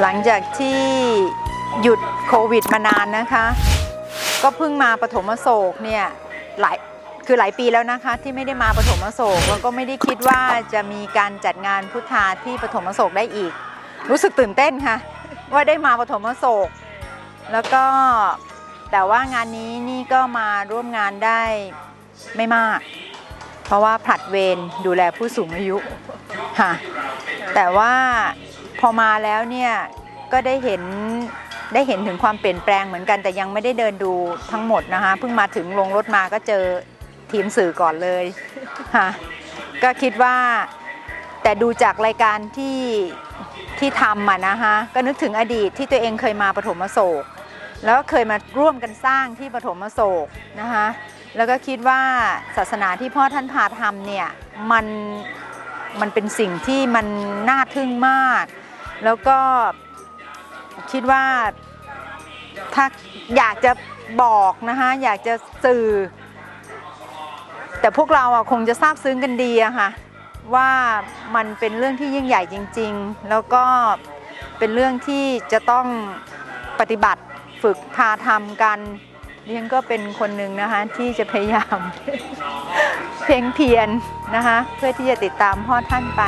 หลังจากที่หยุดโควิดมานานนะคะ ก็เพิ่งมาปฐมโศกเนี่ยหลายคือหลายปีแล้วนะคะที่ไม่ได้มาปฐมโศกแล้วก็ไม่ได้คิดว่าจะมีการจัดงานพุทธาที่ปฐมโศกได้อีก รู้สึกตื่นเต้นค่ะ ว่าได้มาปฐมโศก แล้วก็แต่ว่างานนี้นี่ก็มาร่วมงานได้ไม่มาก เพราะว่าผลัดเวรดูแลผู้สูงอายุค่ะแต่ว่า พอมาแล้วเนี่ยก็ได้เห็นได้เห็นถึงความเปลี่ยนแปลงเหมือนกันแต่ยังไม่ได้เดินดูทั้งหมดนะคะเพิ่งมาถึงลงรถมาก็เจอทีมสื่อก่อนเลยค่ะก็คิดว่าแต่ดูจากรายการที่ที่ทำอะนะคะก็นึกถึงอดีตที่ตัวเองเคยมาปฐมโศก แล้วก็เคยมาร่วมกันสร้างที่ปฐมโศกนะคะแล้วก็คิดว่าศาสนาที่พ่อท่านพาทำเนี่ยมันมันเป็นสิ่งที่มันน่าทึ่งมาก แล้วก็คิดว่าถ้าอยากจะบอกนะคะอยากจะสื่อ แต่พวกเราอะคงจะทราบซึ้งกันดีอะค่ะว่ามันเป็นเรื่องที่ยิ่งใหญ่จริง ๆ แล้วก็เป็นเรื่องที่จะต้องปฏิบัติฝึกพาทำกันเรียนก็เป็นคนหนึ่งนะคะที่จะพยายาม เพ่งเพียรนะคะเพื่อที่จะติดตามพ่อท่านไป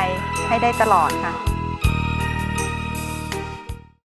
ให้ได้ตลอดค่ะ